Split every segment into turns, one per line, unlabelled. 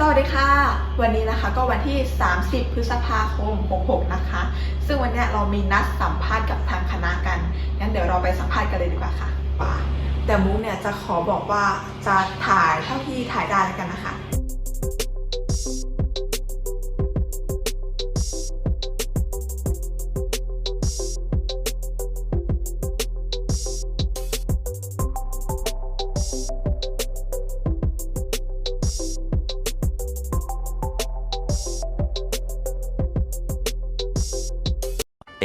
สวัสดีค่ะ วันนี้นะคะก็วันที่ 30 พฤษภาคม 66 นะคะ ซึ่งวันเนี้ยเรามีนัดสัมภาษณ์กับทางคณะกัน งั้นเดี๋ยวเราไปสัมภาษณ์กันเลยดีกว่าค่ะป่าแต่มุกเนี่ยจะขอบอกว่าจะถ่ายเท่าที่ถ่ายได้แล้วกันนะคะ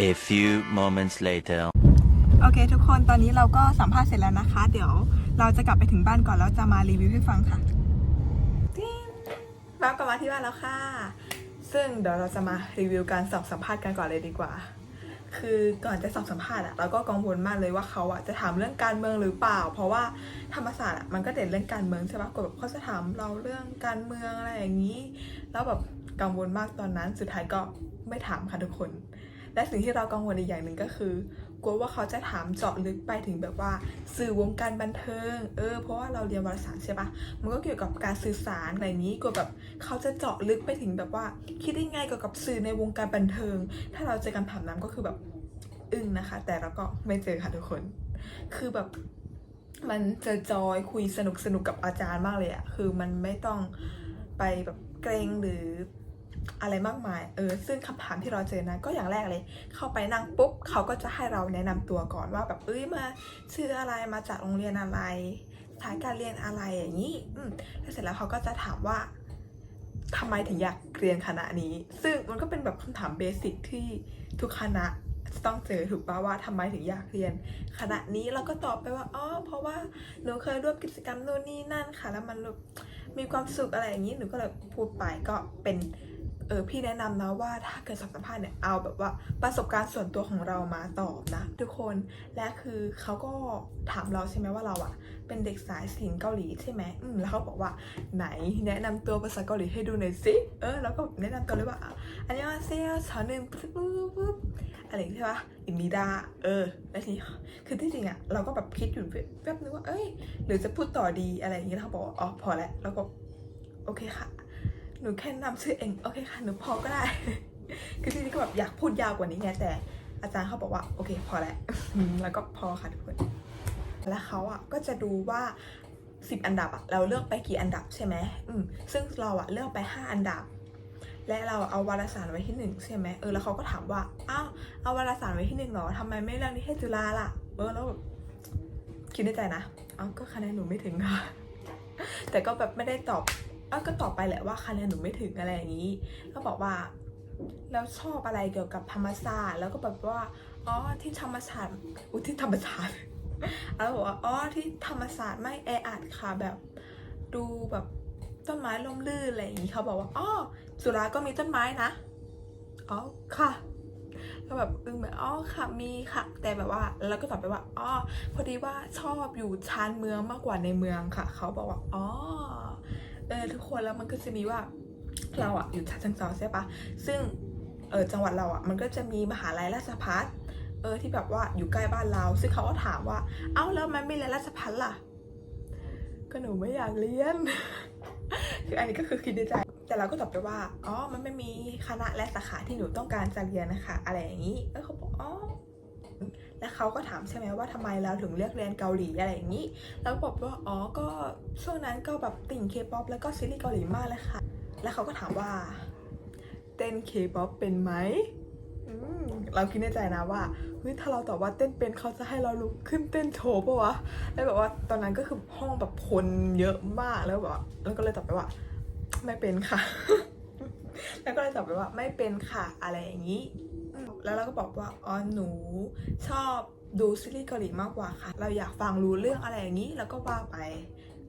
A few moments later.
โอเค ทุกคนตอนนี้เราก็สัมภาษณ์เสร็จแล้วนะคะ เดี๋ยวเราจะกลับไปถึงบ้านก่อนแล้วจะมารีวิวให้ฟังค่ะติ๊งมากลับมาที่บ้านแล้วค่ะ ซึ่งเดี๋ยวเราจะมารีวิวการสอบสัมภาษณ์กันก่อนเลยดีกว่า คือก่อนจะสอบสัมภาษณ์อะเราก็กังวลมากเลยว่าเขาอะจะถามเรื่องการเมืองหรือเปล่า เพราะว่าธรรมศาสตร์อะมันก็เด่นเรื่องการเมืองใช่ปะกดแบบเขาจะถามเราเรื่องการเมืองอะไรอย่างนี้ แล้วแบบกังวลมากตอนนั้น สุดท้ายก็ไม่ถามค่ะทุกคน และสิ่งที่เรากังวลอีกอย่างหนึ่งก็คือกลัวว่าเขาจะถามเจาะลึกไปถึงแบบว่าสื่อวงการบันเทิง เออ เพราะว่าเราเรียนวารสารใช่ปะมันก็เกี่ยวกับการสื่อสารอะไรนี้กลัวแบบเขาจะเจาะลึกไปถึงแบบว่า คิดได้ไงเกี่ยวกับสื่อในวงการบันเทิง ถ้าเราเจอกันถามนั้นก็คือแบบอึ้งนะคะ แต่เราก็ไม่เจอค่ะทุกคน คือแบบมันจะจอยคุยสนุกสนุกกับอาจารย์มากเลยอะคือมันไม่ต้องไปแบบเกรงหรือ อะไรมากมาย เออ ซึ่งคำถามที่เราเจอนะ ก็อย่างแรกเลย เข้าไปนั่งปุ๊บ เขาก็จะให้เราแนะนำตัวก่อนว่าแบบ เอ้ย มาชื่ออะไร มาจากโรงเรียนอะไร สายการเรียนอะไรอย่างนี้ อืมแล้วเสร็จแล้วเขาก็จะถามว่าทำไมถึงอยากเรียนคณะนี้ ซึ่งมันก็เป็นแบบคำถามเบสิกที่ทุกคณะต้องเจอถูกปะว่าทำไมถึงอยากเรียน คณะนี้เราก็ตอบไปว่า อ๋อ เพราะว่าหนูเคยร่วมกิจกรรมนู่นนี่นั่นค่ะ แล้วมันมีความสุขอะไรอย่างนี้ หนูก็เลยพูดไปก็เป็น เออพี่แนะนำนะว่าถ้าเกิดสอบสัมภาษณ์เนี่ยเอาแบบว่าประสบการณ์ส่วนตัวของเรามาตอบนะ ทุกคนและคือเขาก็ถามเราใช่ไหมว่าเราอะเป็นเด็กสายศิลป์เกาหลีใช่ไหมอืมแล้วเขาบอกว่าไหนแนะนำตัวภาษาเกาหลีให้ดูหน่อยสิเออแล้วก็แนะนำตัวเลยว่าอะอันนี้ว่าเซียสอนหนึ่งปุ๊บปุ๊บอะไรอย่างเงี้ยใช่ปะอินนิดาเออแล้วทีนี้คือที่จริงอะเราก็แบบคิดอยู่แป๊บนึงว่าเอ้ยหรือจะพูดต่อดีอะไรอย่างเงี้ยเขาบอกอ๋อพอแล้วแล้วก็โอเคค่ะ หนูแค่นำชื่อเอง โอเคค่ะ หนูพอก็ได้ คือจริงๆก็แบบอยากพูดยาวกว่านี้ไงแต่อาจารย์เขาบอกว่า โอเค พอแล้ว แล้วก็พอค่ะทุกคน แล้วเขาอะก็จะดูว่าสิบอันดับอะเราเลือกไปกี่อันดับใช่ไหมอืมซึ่งเราอะเลือกไปห้าอันดับ และเราเอาวารสารไว้ที่หนึ่งใช่ไหมเออแล้วเขาก็ถามว่าอ้าวเอาวารสารไว้ที่หนึ่งเหรอทำไมไม่เลือกนิเทศจุฬาล่ะ เออแล้วคิดในใจนะอ้าวก็คะแนนหนูไม่ถึงค่ะแต่ก็แบบไม่ได้ตอบ อ้าก็ตอบไปแหละว่าคะแนนหนูไม่ถึงอะไรอย่างนี้ ก็บอกว่าแล้วชอบอะไรเกี่ยวกับธรรมศาสตร์ แล้วก็แบบว่าอ๋อที่ธรรมศาสตร์อุยที่ธรรมศาสตร์แล้วบอกว่าอ๋อที่ธรรมศาสตร์ไม่แออัดค่ะแบบดูแบบต้นไม้ล่มลื่นอะไรอย่างนี้เขาบอกว่าอ๋อสุราก็มีต้นไม้นะอ๋อค่ะก็แบบอึ้งแบบอ๋อค่ะมีค่ะ แต่แบบว่าแล้วก็ตอบไปว่าอ๋อพอดีว่าชอบอยู่ชานเมืองมากกว่าในเมืองค่ะ เขาบอกว่าอ๋อ เออทุกคนแล้วมันก็จะมีว่าเราอะอยู่ฉะเชิงเทราใช่ปะซึ่งเออจังหวัดเราอะมันก็จะมีมหาลัยราชภัฏเออที่แบบว่าอยู่ใกล้บ้านเรา ซึ่งเขาก็ถามว่า เอ้าแล้วมันไม่เรียนราชภัฏล่ะ ก็หนูไม่อยากเรียน คืออันนี้ก็คือคิดในใจ แต่เราก็ตอบไปว่า อ๋อ มันไม่มีคณะและสาขาที่หนูต้องการจะเรียนนะคะ อะไรอย่างนี้แล้วเขาบอก อ๋อ แล้วเขาก็ถามใช่ไหมว่าทำไมเราถึงเลือกเรียนเกาหลีอะไรอย่างนี้ แล้วบอกว่าอ๋อก็ช่วงนั้นก็แบบติ่งเคป๊อปแล้วก็ซีรีส์เกาหลีมากเลยค่ะ แล้วเขาก็ถามว่าเต้นเคป๊อปเป็นไหมมเราคิดในใจนะว่าเฮ้ยถ้าเราตอบว่าเต้นเป็นเขาจะให้เราลุกขึ้นเต้นโชว์ปะวะแล้วแบบว่าตอนนั้นก็คือห้องแบบคนเยอะมากแล้วแบบแล้วก็เลยตอบไปว่า ไม่เป็นค่ะ แล้วก็เลยตอบไปว่าไม่เป็นค่ะอะไรอย่างนี้ แล้วเราก็บอกว่าอ๋อหนูชอบดูซีรีส์เกาหลีมากกว่าค่ะ เราอยากฟังรู้เรื่องอะไรอย่างนี้แล้วก็ว่าไป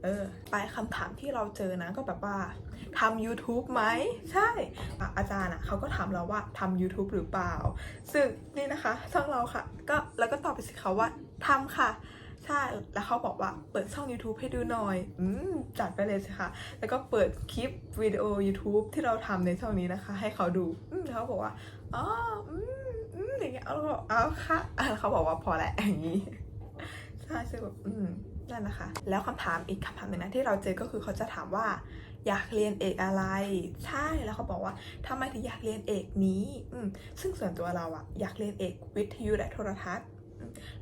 เออ ไปคำถามที่เราเจอนะก็แบบว่าทำ YouTube ไหม ใช่ อาจารย์อะเขาก็ถามเราว่าทำ YouTube หรือเปล่า ซึ่งนี่นะคะช่องเราค่ะ ก็แล้วก็ตอบไปสิเขาว่าทำค่ะ ใช่ แล้วเขาบอกว่าเปิดช่อง YouTube ให้ดูหน่อย อืม จัดไปเลยสิคะ แล้วก็เปิดคลิปวิดีโอ YouTube ที่เราทำในช่องนี้นะคะ ให้เขาดู อืมแล้วเขาบอกว่า อ๋ออืมอืมอย่างเงี้ยเอาเราก็บอกเอาค่ะเขาบอกว่าพอแหล้วอย่างนี้ใช่ซึ่งแบบอืมนั่นนะคะ แล้วคำถามอีกคำถามหนึ่งนะที่เราเจอก็คือเขาจะถามว่า อยากเรียนเอกอะไร ใช่แล้วเขาบอกว่าทำไมถึงอยากเรียนเอกนี้อืมซึ่งส่วนตัวเราอะอยากเรียนเอกวิทยุและโทรทัศน์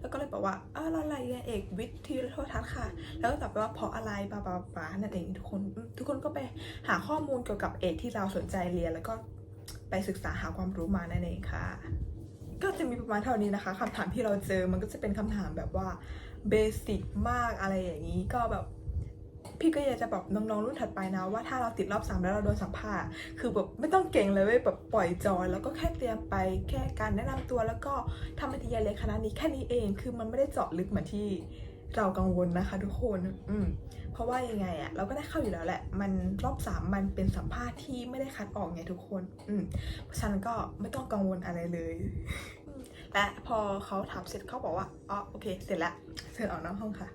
แล้วก็เลยบอกว่าเออเราเรียนเอกวิทยุและโทรทัศน์ค่ะ แล้วก็ตอบไปว่าเพราะอะไรบาบาบานั่นเองทุกคน ทุกคนก็ไปหาข้อมูลเกี่ยวกับเอกที่เราสนใจเรียนแล้วก็ ไปศึกษาหาความรู้มานั่นเองค่ะ ก็จะมีประมาณเท่านี้นะคะคำถามที่เราเจอมันก็จะเป็นคำถามแบบว่าเบสิกมากอะไรอย่างนี้ก็แบบพี่ก็อยากจะบอกน้องๆรุ่นถัดไปนะว่าถ้าเราติดรอบสามแล้วเราโดนสัมภาษณ์คือแบบไม่ต้องเก่งเลยเว้ยแบบปล่อยจอยแล้วก็แค่เตรียมไปแค่การแนะนำตัวแล้วก็ทำปฏิญาณเรียนคณะนี้แค่นี้เอง คือมันไม่ได้เจาะลึกเหมือนที่ เรากังวลนะคะทุกคน อืม เพราะว่ายังไงอะเราก็ได้เข้าอยู่แล้วแหละ มันรอบสามมันเป็นสัมภาษณ์ที่ไม่ได้คัดออกไงทุกคน อืม เพราะฉะนั้นก็ไม่ต้องกังวลอะไรเลย และพอเขาถามเสร็จเขาบอกว่า อ๋อ โอเค เสร็จแล้วเชิญออกนอกห้องค่ะ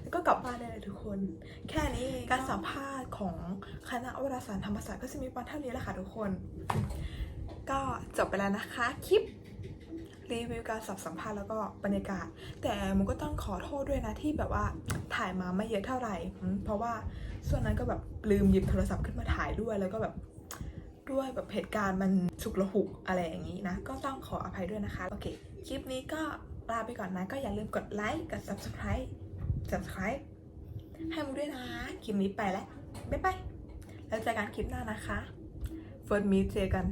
แล้วก็กลับบ้านได้เลยทุกคน แค่นี้การสัมภาษณ์ของคณะวารสารธรรมศาสตร์ก็จะมีประมาณเท่านี้แหละค่ะทุกคน ก็จบไปแล้วนะคะคลิป รีวิวการสอบสัมภาษณ์แล้วก็บรรยากาศ แต่มุกก็ต้องขอโทษด้วยนะที่แบบว่าถ่ายมาไม่เยอะเท่าไหร่ เพราะว่าส่วนนั้นก็แบบลืมหยิบโทรศัพท์ขึ้นมาถ่ายด้วยแล้วก็แบบด้วยแบบเหตุการณ์มันฉุกละหุกอะไรอย่างนี้นะ ก็ต้องขออภัยด้วยนะคะ โอเค คลิปนี้ก็ลาไปก่อนนะ ก็อย่าลืมกดไลค์กด subscribe subscribe ให้มุกด้วยนะ คลิปนี้ไปแล้ว บ๊ายบาย แล้วเจอกันคลิปหน้านะคะ เฟิร์สมีเจอกัน